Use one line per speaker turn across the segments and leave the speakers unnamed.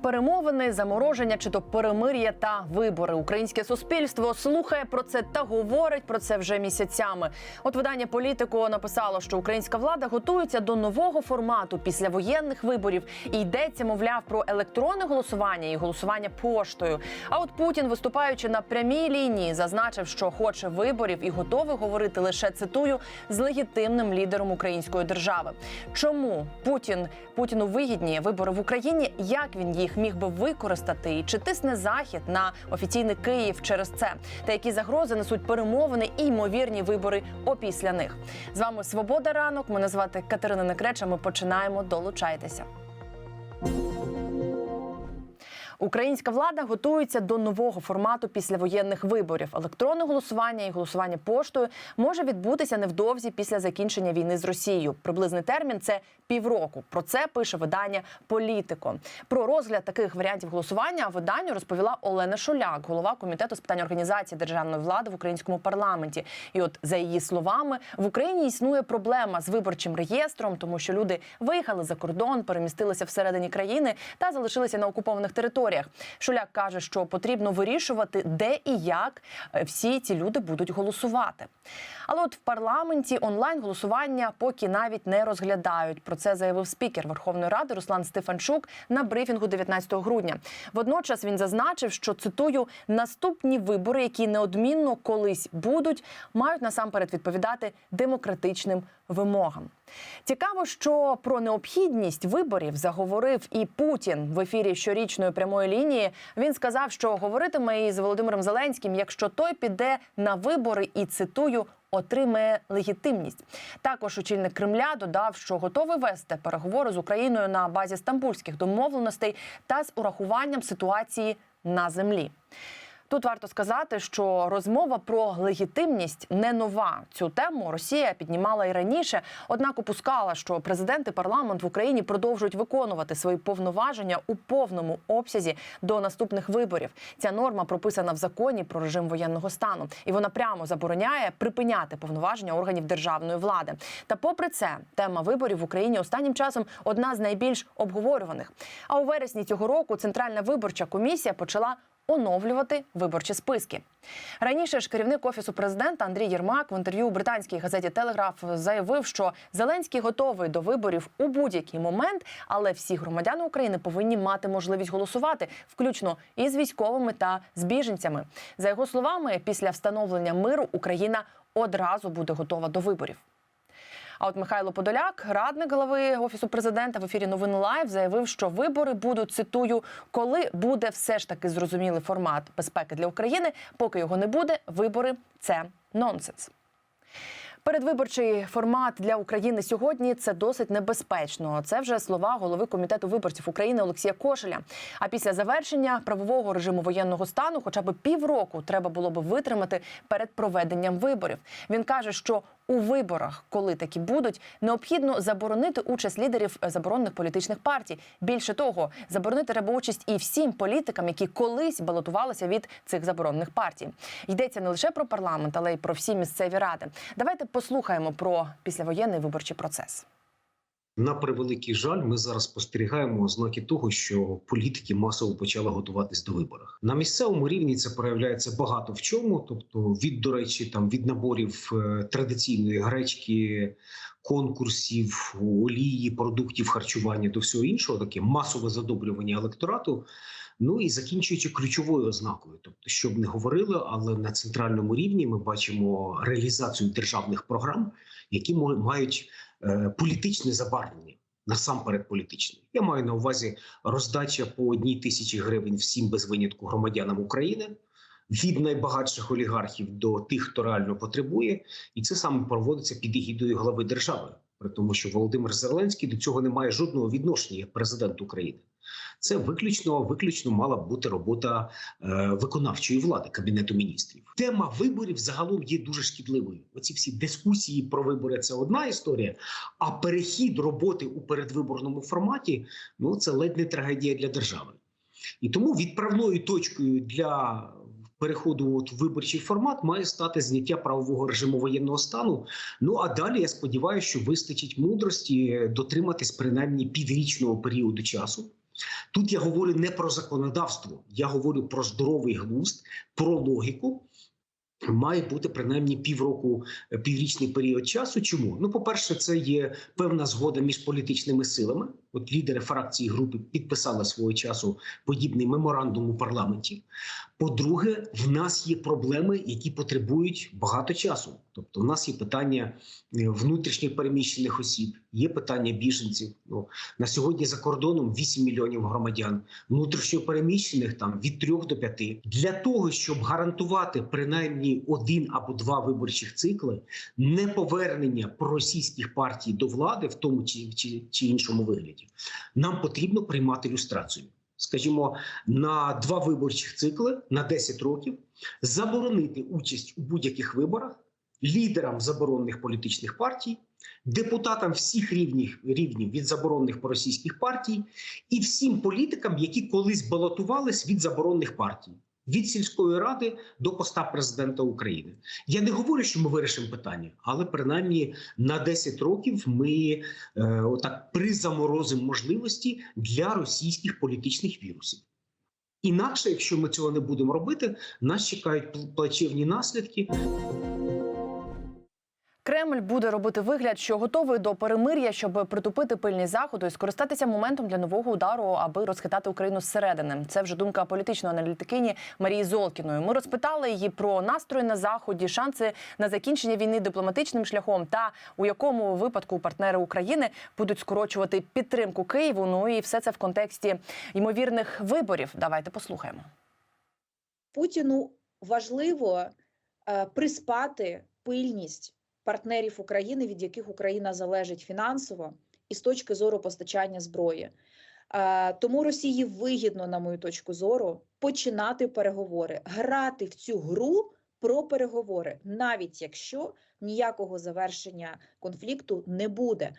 Перемовини, замороження чи то перемир'я та вибори. Українське суспільство слухає про це та говорить про це вже місяцями. От видання політико написало, що українська влада готується до нового формату після воєнних виборів і йдеться, мовляв, про електронне голосування і голосування поштою. А от Путін, виступаючи на прямій лінії, зазначив, що хоче виборів і готовий говорити лише цитую з легітимним лідером української держави. Чому Путін Путіну вигідні вибори в Україні? Як він їх міг би використати? І чи тисне захід на офіційний Київ через це? Та які загрози несуть перемовини і ймовірні вибори опісля них? З вами Свобода ранок. Мене звати Катерина Некреча. Ми починаємо. Долучайтеся. Українська влада готується до нового формату післявоєнних виборів. Електронне голосування і голосування поштою може відбутися невдовзі після закінчення війни з Росією. Приблизний термін це півроку. Про це пише видання Політико. Про розгляд таких варіантів голосування виданню розповіла Олена Шуляк, голова комітету з питань організації державної влади в українському парламенті. І от за її словами, в Україні існує проблема з виборчим реєстром, тому що люди виїхали за кордон, перемістилися всередині країни та залишилися на окупованих територіях. Шуляк каже, що потрібно вирішувати, де і як е, всі ці люди будуть голосувати. Але от в парламенті онлайн голосування поки навіть не розглядають. Про це заявив спікер Верховної Ради Руслан Стефанчук на брифінгу 19 грудня. Водночас він зазначив, що цитую наступні вибори, які неодмінно колись будуть, мають насамперед відповідати демократичним вимогам. Цікаво, що про необхідність виборів заговорив і Путін в ефірі щорічної прямої лінії. Він сказав, що говоритиме із Володимиром Зеленським, якщо той піде на вибори, і цитую. Отримає легітимність. Також очільник Кремля додав, що готовий вести переговори з Україною на базі стамбульських домовленостей та з урахуванням ситуації на землі. Тут варто сказати, що розмова про легітимність не нова. Цю тему Росія піднімала і раніше, однак опускала, що президент і парламент в Україні продовжують виконувати свої повноваження у повному обсязі до наступних виборів. Ця норма прописана в законі про режим воєнного стану, і вона прямо забороняє припиняти повноваження органів державної влади. Та, попри це, тема виборів в Україні останнім часом одна з найбільш обговорюваних. А у вересні цього року Центральна виборча комісія почала оновлювати виборчі списки. Раніше ж керівник офісу президента Андрій Єрмак в інтерв'ю у британській газеті Телеграф заявив, що Зеленський готовий до виборів у будь-який момент, але всі громадяни України повинні мати можливість голосувати, включно із військовими та з біженцями. За його словами, після встановлення миру Україна одразу буде готова до виборів. А от Михайло Подоляк, радник голови офісу президента в ефірі Новин Лайв, заявив, що вибори будуть цитую, коли буде все ж таки зрозумілий формат безпеки для України. Поки його не буде, вибори це нонсенс. Передвиборчий формат для України сьогодні це досить небезпечно. Це вже слова голови комітету виборців України Олексія Кошеля. А після завершення правового режиму воєнного стану, хоча б півроку, треба було би витримати перед проведенням виборів. Він каже, що у виборах, коли такі будуть, необхідно заборонити участь лідерів заборонених політичних партій. Більше того, заборонити треба участь і всім політикам, які колись балотувалися від цих заборонених партій. Йдеться не лише про парламент, але й про всі місцеві ради. Давайте послухаємо про післявоєнний виборчий процес.
На превеликий жаль, ми зараз спостерігаємо ознаки того, що політики масово почали готуватись до виборів. На місцевому рівні це проявляється багато в чому. Тобто, від до речі, там від наборів е, традиційної гречки, конкурсів, олії, продуктів харчування до всього іншого, таке масове задобрювання електорату. Ну і закінчуючи ключовою ознакою, тобто, щоб не говорили, але на центральному рівні ми бачимо реалізацію державних програм, які мають політичне забарвлення. Насамперед політичне. Я маю на увазі роздача по одній тисячі гривень всім без винятку громадянам України від найбагатших олігархів до тих, хто реально потребує, і це саме проводиться під егідою глави держави, при тому, що Володимир Зеленський до цього не має жодного відношення як президент України. Це виключно виключно мала б бути робота е, виконавчої влади кабінету міністрів. Тема виборів загалом є дуже шкідливою. Оці всі дискусії про вибори це одна історія. А перехід роботи у передвиборному форматі ну це ледь не трагедія для держави. І тому відправною точкою для переходу от виборчий формат має стати зняття правового режиму воєнного стану. Ну а далі я сподіваюся, що вистачить мудрості дотриматись принаймні піврічного періоду часу Тут я говорю не про законодавство, я говорю про здоровий глузд, про логіку. Має бути принаймні півроку, е, піврічний період часу. Чому? Ну, по-перше, це є певна згода між політичними силами. От лідери фракції групи підписали свого часу подібний меморандум у парламенті. По-друге, в нас є проблеми, які потребують багато часу. Тобто, в нас є питання е, внутрішніх переміщених осіб, є питання біженців. Ну на сьогодні за кордоном 8 мільйонів громадян, внутрішньо переміщених там від 3 до 5. Для того щоб гарантувати принаймні один або два виборчих цикли, не повернення проросійських партій до влади в тому чи, чи, чи іншому вигляді, нам потрібно приймати люстрацію. Скажімо, на два виборчих цикли на 10 років заборонити участь у будь-яких виборах лідерам заборонених політичних партій, депутатам всіх рівнів, рівнів від заборонених проросійських партій і всім політикам, які колись балотувались від заборонених партій. Від сільської ради до поста президента України я не говорю, що ми вирішимо питання, але принаймні на 10 років ми е, отак призаморозимо можливості для російських політичних вірусів. Інакше, якщо ми цього не будемо робити, нас чекають пл- плачевні наслідки.
Кремль буде робити вигляд, що готовий до перемир'я, щоб притупити пильні заходи і скористатися моментом для нового удару, аби розхитати Україну зсередини. Це вже думка політичної аналітикині Марії Золкіної. Ми розпитали її про настрої на заході, шанси на закінчення війни дипломатичним шляхом та у якому випадку партнери України будуть скорочувати підтримку Києву. Ну і все це в контексті ймовірних виборів. Давайте послухаємо.
Путіну важливо е, приспати пильність партнерів України, від яких Україна залежить фінансово і з точки зору постачання зброї. Тому Росії вигідно, на мою точку зору, починати переговори, грати в цю гру про переговори, навіть якщо ніякого завершення конфлікту не буде.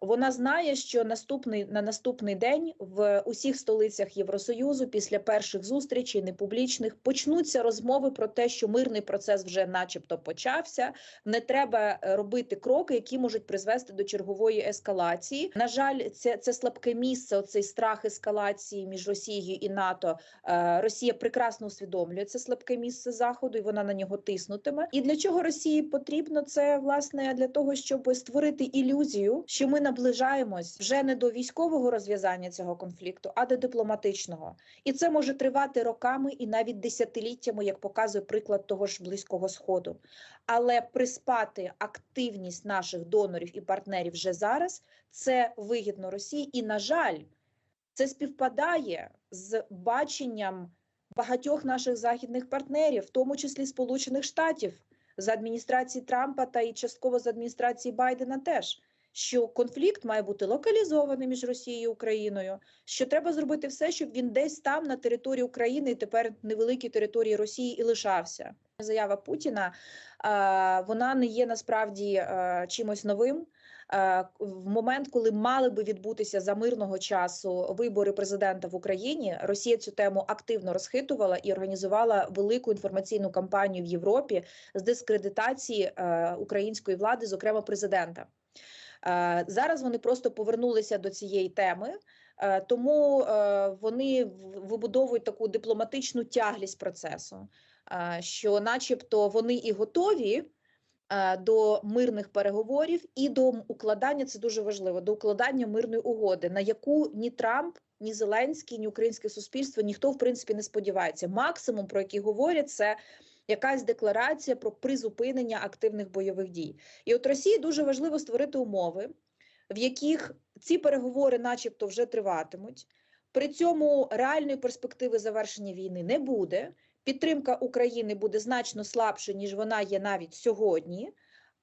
Вона знає, що наступний на наступний день в усіх столицях Євросоюзу після перших зустрічей непублічних почнуться розмови про те, що мирний процес вже, начебто, почався. Не треба е, робити кроки, які можуть призвести до чергової ескалації. На жаль, це, це слабке місце. Оцей страх ескалації між Росією і НАТО. Е, Росія прекрасно усвідомлює це слабке місце заходу, і вона на нього тиснутиме. І для чого Росії потрібно це власне для того, щоб створити ілюзію, що ми наближаємось вже не до військового розв'язання цього конфлікту, а до дипломатичного. І це може тривати роками і навіть десятиліттями, як показує приклад того ж близького сходу. Але приспати активність наших донорів і партнерів вже зараз це вигідно Росії. І на жаль, це співпадає з баченням багатьох наших західних партнерів, в тому числі Сполучених Штатів, з адміністрації Трампа та і частково з адміністрації Байдена теж. Що конфлікт має бути локалізований між Росією і Україною, що треба зробити все, щоб він десь там на території України і тепер невеликій території Росії і лишався. Заява Путіна вона не є насправді е, чимось новим. Е, В момент, коли мали би відбутися за мирного часу вибори президента в Україні, Росія цю тему активно розхитувала і організувала велику інформаційну кампанію в Європі з дискредитації е, української влади, зокрема президента. Е, Зараз вони просто повернулися до цієї теми, е, тому е, вони вибудовують таку дипломатичну тяглість процесу, що, начебто, вони і готові до мирних переговорів і до укладання це дуже важливо. До укладання мирної угоди, на яку ні Трамп, ні Зеленський, ні українське суспільство ніхто в принципі не сподівається. Максимум про який говорять, це якась декларація про призупинення активних бойових дій. І от Росії дуже важливо створити умови, в яких ці переговори, начебто, вже триватимуть. При цьому реальної перспективи завершення війни не буде. Підтримка України буде значно слабше, ніж вона є навіть сьогодні,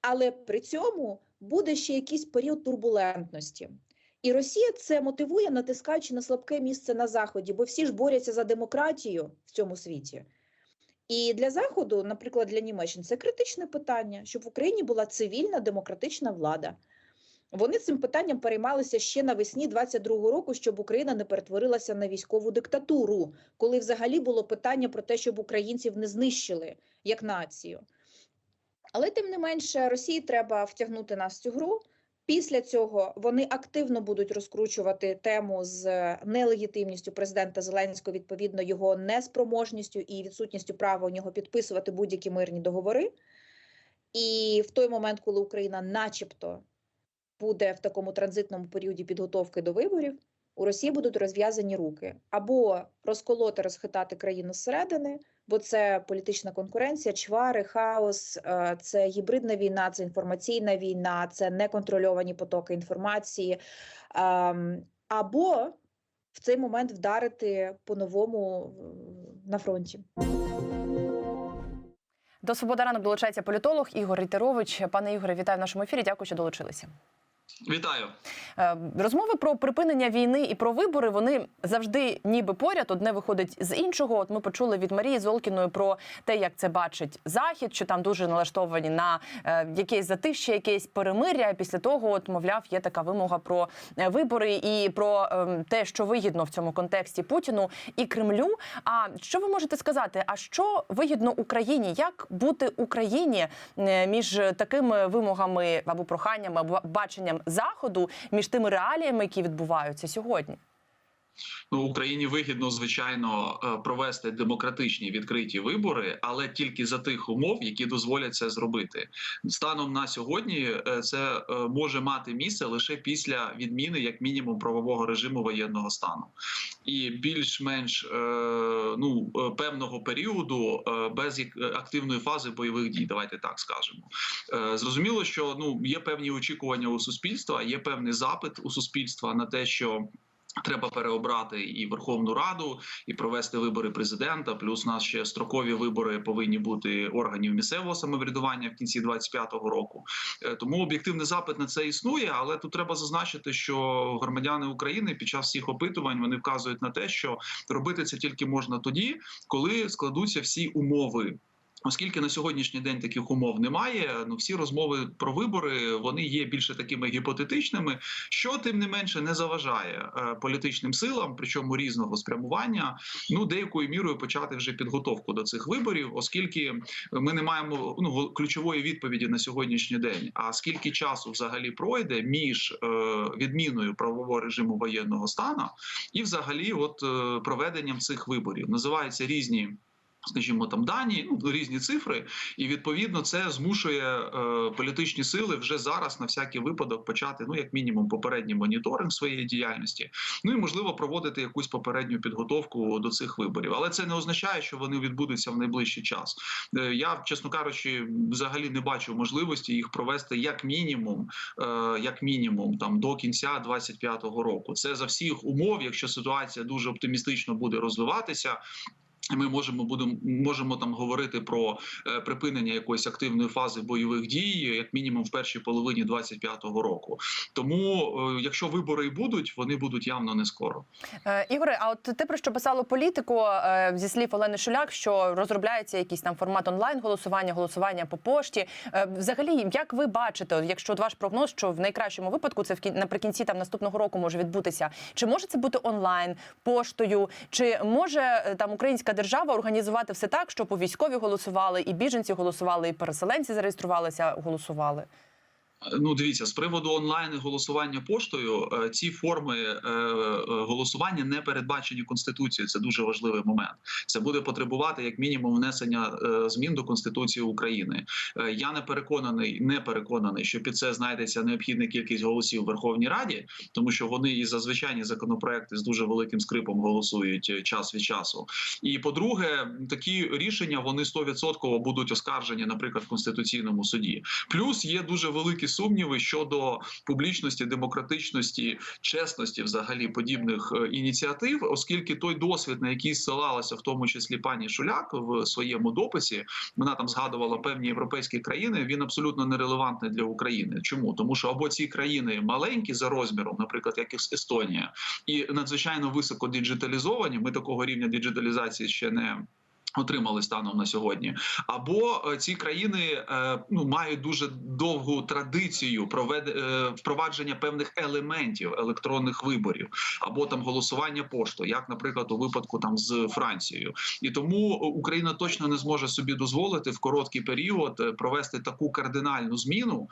але при цьому буде ще якийсь період турбулентності. І Росія це мотивує, натискаючи на слабке місце на заході, бо всі ж борються за демократію в цьому світі. І для заходу, наприклад, для Німеччини, це критичне питання, щоб в Україні була цивільна демократична влада. Вони цим питанням переймалися ще навесні 22-го року, щоб Україна не перетворилася на військову диктатуру, коли взагалі було питання про те, щоб українців не знищили як націю. Але тим не менше, Росії треба втягнути нас в цю гру, Після цього вони активно будуть розкручувати тему з нелегітимністю президента Зеленського, відповідно його неспроможністю і відсутністю права у нього підписувати будь-які мирні договори. І в той момент, коли Україна, начебто, буде в такому транзитному періоді підготовки до виборів, у Росії будуть розв'язані руки або розколоти, розхитати країну зсередини, бо це політична конкуренція, чвари, хаос, е, це гібридна війна, це інформаційна війна, це неконтрольовані потоки інформації, ем, або в цей момент вдарити по-новому на фронті.
До свобода ранок долучається політолог Ігор Рітерович. Пане Ігоре, вітаю в нашому ефірі. Дякую, що долучилися.
Вітаю.
Е, Розмови про припинення війни і про вибори вони завжди ніби поряд. Одне виходить з іншого. От ми почули від Марії Золкіної про те, як це бачить захід, що там дуже налаштовані на е, якесь затишчя, якесь перемиря. Після того, от мовляв, є така вимога про е, вибори і про е, те, що вигідно в цьому контексті Путіну і Кремлю. А що ви можете сказати? А що вигідно Україні? Як бути Україні між такими вимогами або проханнями, або баченням заходу, між тими реаліями, які відбуваються сьогодні?
Ну, Україні вигідно, звичайно, е, провести демократичні відкриті вибори, але тільки за тих умов, які дозволять це зробити. Станом на сьогодні е, це е, може мати місце лише після відміни, як мінімум, правового режиму воєнного стану, і більш-менш ну певного періоду без активної фази бойових дій. Давайте так скажемо. Зрозуміло, що ну є певні очікування у суспільства, є певний запит у суспільства на те, що. Треба переобрати і Верховну Раду, і провести вибори президента. Плюс у нас ще строкові вибори повинні бути органів місцевого самоврядування в кінці 25-го року. Е, Тому об'єктивний запит на це існує. Але тут треба зазначити, що громадяни України під час всіх опитувань вони вказують на те, що робити це тільки можна тоді, коли складуться всі умови. Оскільки на сьогоднішній день таких умов немає, ну всі розмови про вибори вони є більше такими гіпотетичними, що тим не менше не заважає е, політичним силам, причому різного спрямування, ну деякою мірою почати вже підготовку до цих виборів, оскільки ми не маємо ну ключової відповіді на сьогоднішній день. А скільки часу взагалі пройде між е, відміною правового режиму воєнного стану і, взагалі, от е, проведенням цих виборів називаються різні. Скажімо, там дані, ну різні цифри, і відповідно це змушує е, політичні сили вже зараз на всякий випадок почати, ну як мінімум, попередній моніторинг своєї діяльності. Ну і можливо проводити якусь попередню підготовку до цих виборів. Але це не означає, що вони відбудуться в найближчий час. Е, я, чесно кажучи, взагалі не бачу можливості їх провести як мінімум, е, як мінімум, там до кінця 25-го року. Це за всіх умов, якщо ситуація дуже оптимістично буде розвиватися. Ми можемо будемо можемо там говорити про е, припинення якоїсь активної фази бойових дій, як мінімум в першій половині 25-го року. Тому, е, якщо вибори і будуть, вони будуть явно не скоро.
Е, Ігоре, а от те, про що писало політику зі слів Олени Шуляк, що розробляється якийсь там формат онлайн голосування, голосування по пошті. Взагалі, як ви бачите, якщо от ваш прогноз, що в найкращому випадку це в кін- наприкінці там наступного року може відбутися, чи може це бути онлайн поштою, чи може там українська держава організувати все так, щоб у військові голосували, і біженці голосували, і переселенці зареєструвалися, голосували?
Ну, дивіться, з приводу онлайн голосування поштою, е, ці форми е, е, голосування не передбачені конституцією. Це дуже важливий момент. Це буде потребувати як мінімум внесення змін до конституції України. Я не переконаний, не переконаний, що під це знайдеться необхідна кількість голосів в Верховній Раді, тому що вони і за звичайні законопроекти з дуже великим скрипом голосують час від часу. І по-друге, такі рішення вони 100% будуть оскаржені, наприклад, в конституційному суді. Плюс є дуже великі сумніви щодо публічності, демократичності, чесності, взагалі подібних е, ініціатив, оскільки той досвід, на який ссилалася в тому числі пані Шуляк в своєму дописі, вона там згадувала певні європейські країни. Він абсолютно нерелевантний для України. Чому тому, що або ці країни маленькі за розміром, наприклад, як Ес- Естонія, і надзвичайно високо діджиталізовані. Ми такого рівня діджиталізації ще не Отримали станом на сьогодні, або е, ці країни е, ну мають дуже довгу традицію провед... е, впровадження певних елементів електронних виборів, або там голосування поштою, як, наприклад, у випадку там з Францією, і тому Україна точно не зможе собі дозволити в короткий період провести таку кардинальну зміну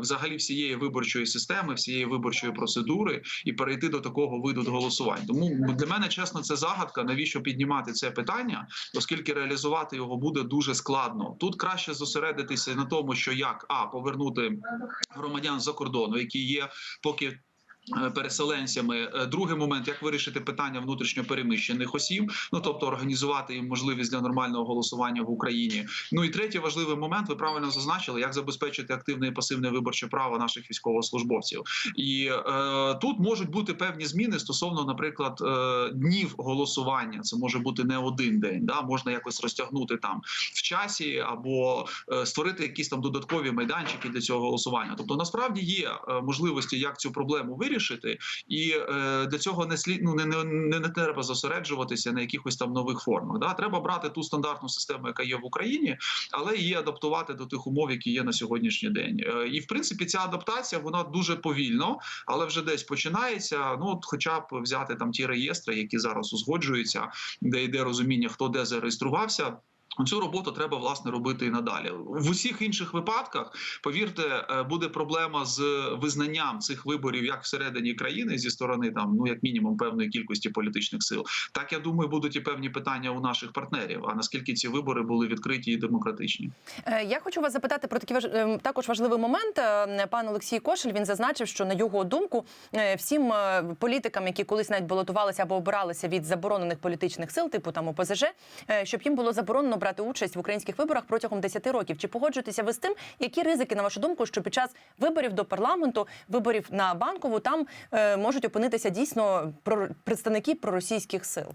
взагалі всієї виборчої системи, всієї виборчої процедури і перейти до такого виду голосувань. Тому для мене чесно, це загадка. Навіщо піднімати це питання? Оскільки реалізувати його буде дуже складно. Тут краще зосередитися на тому, що як а повернути громадян за кордону, які є поки. Е, Переселенцями Е, другий момент, як вирішити питання внутрішньо переміщених осіб, ну тобто організувати їм можливість для нормального голосування в Україні. Ну і третій важливий момент, ви правильно зазначили, як забезпечити активне і пасивне виборче право наших військовослужбовців. І е, тут можуть бути певні зміни стосовно, наприклад, е, днів голосування. Це може бути не один день, да можна якось розтягнути там в часі або е, створити якісь там додаткові майданчики для цього голосування. Тобто, насправді є е, можливості, як цю проблему вирішити, і е, для цього не слід ну не, не, не, не треба зосереджуватися на якихось там нових формах. Да, треба брати ту стандартну систему, яка є в Україні, але її адаптувати до тих умов, які є на сьогоднішній день. Е, І в принципі ця адаптація вона дуже повільно, але вже десь починається. Ну от, хоча б взяти там ті реєстри, які зараз узгоджуються, де йде розуміння, хто де зареєструвався. Цю роботу треба власне робити і надалі. В усіх інших випадках, повірте, е, буде проблема з визнанням цих виборів як всередині країни зі сторони там, ну як мінімум, певної кількості політичних сил. Так я думаю, будуть і певні питання у наших партнерів. А наскільки ці вибори були відкриті і демократичні?
Е, Я хочу вас запитати про такий важ... е, також важливий момент. Е, Пан Олексій Кошель він зазначив, що на його думку всім політикам, які колись навіть балотувалися або обиралися від заборонених політичних сил, типу там ОПЗЖ, щоб їм було заборонено брати участь в українських виборах протягом 10 років. Чи погоджуєтеся ви з тим, які ризики на вашу думку, що під час виборів до парламенту, виборів на банкову, там е, можуть опинитися дійсно про представники проросійських сил?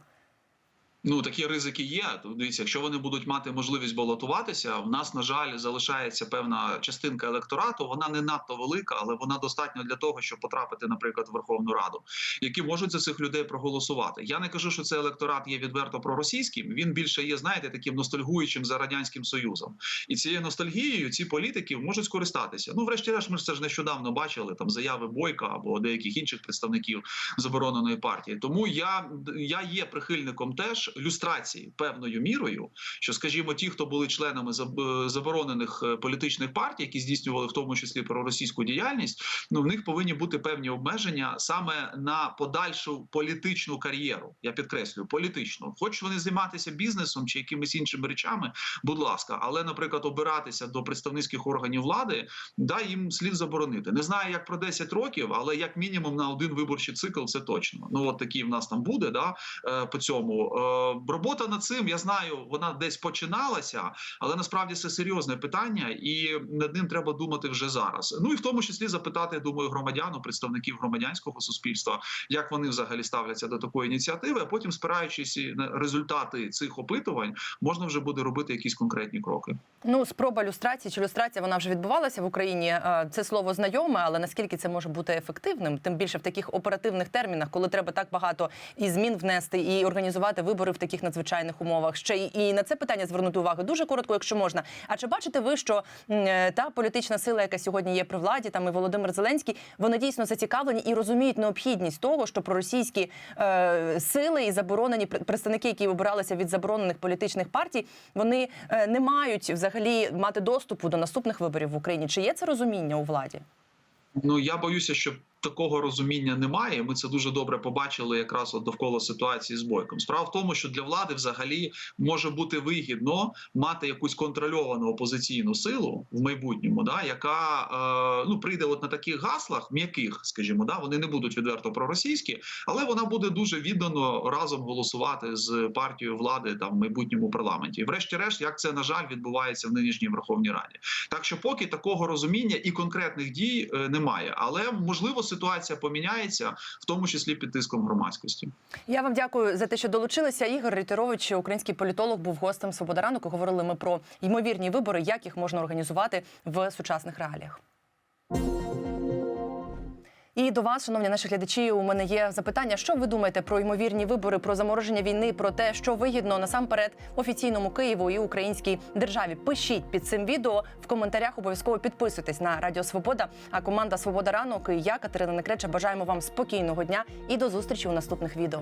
Ну такі ризики є. Дивіться, якщо вони будуть мати можливість балотуватися, в нас на жаль залишається певна частинка електорату. Вона не надто велика, але вона достатня для того, щоб потрапити, наприклад, в Верховну Раду, які можуть за цих людей проголосувати. Я не кажу, що цей електорат є відверто проросійським. Він більше є, знаєте, таким ностальгуючим за радянським союзом. І цією ностальгією ці політики можуть скористатися. Ну, врешті-решт, ми ж це ж нещодавно бачили там заяви Бойка або деяких інших представників забороненої партії. Тому я, я є прихильником теж люстрації певною мірою, що, скажімо, ті, хто були членами заборонених е, політичних партій, які здійснювали в тому числі проросійську діяльність, ну в них повинні бути певні обмеження саме на подальшу політичну кар'єру. Я підкреслюю політичну. Хоч вони займатися бізнесом чи якимись іншими речами, будь ласка, але, наприклад, обиратися до представницьких органів влади, да їм слід заборонити. Не знаю, як про 10 років, але як мінімум на один виборчий цикл це точно. Ну от такий в нас там буде. Да е, по цьому Е, робота над цим, я знаю, вона десь починалася, але насправді це серйозне питання, і над ним треба думати вже зараз. Ну і в тому числі запитати, я думаю, громадян, представників громадянського суспільства, як вони взагалі ставляться до такої ініціативи. А потім, спираючись на результати цих опитувань, можна вже буде робити якісь конкретні кроки.
Ну, спроба люстрації чи люстрація вона вже відбувалася в Україні. Е, Це слово знайоме, але наскільки це може бути ефективним, тим більше в таких оперативних термінах, коли треба так багато і змін внести, і організувати вибори в таких надзвичайних умовах. Ще й і на це питання звернути увагу дуже коротко, якщо можна. А чи бачите ви, що е, та політична сила, яка сьогодні є при владі, там і Володимир Зеленський, вони дійсно зацікавлені і розуміють необхідність того, що проросійські е, сили і заборонені пр- представники, які обиралися від заборонених політичних партій, вони е, не мають взагалі мати доступу до наступних виборів в Україні. Чи є це розуміння у владі?
Ну я боюся, що такого розуміння немає. Ми це дуже добре побачили якраз от довкола ситуації з бойком. Справа в тому, що для влади взагалі може бути вигідно мати якусь контрольовану опозиційну силу в майбутньому, да яка е, ну прийде от на таких гаслах, м'яких, скажімо, да вони не будуть відверто проросійські, але вона буде дуже віддано разом голосувати з партією влади там в майбутньому парламенті. Врешті-решт, як це на жаль відбувається в нинішній Верховній Раді. Так що, поки такого розуміння і конкретних дій е, немає, але можливо ситуація поміняється, в тому числі під тиском громадськості.
Я вам дякую за те, що долучилися. Ігор Рітерович, український політолог, був гостем «Свобода ранку». Говорили ми про ймовірні вибори, як їх можна організувати в сучасних реаліях. І до вас, шановні наші глядачі, у мене є запитання. Що ви думаєте про ймовірні вибори, про замороження війни, про те, що вигідно насамперед офіційному Києву і українській державі? Пишіть під цим відео в коментарях. Обов'язково підписуйтесь на Радіо Свобода. А команда Свобода ранок і я, Катерина Некреча, бажаємо вам спокійного дня і до зустрічі у наступних відео.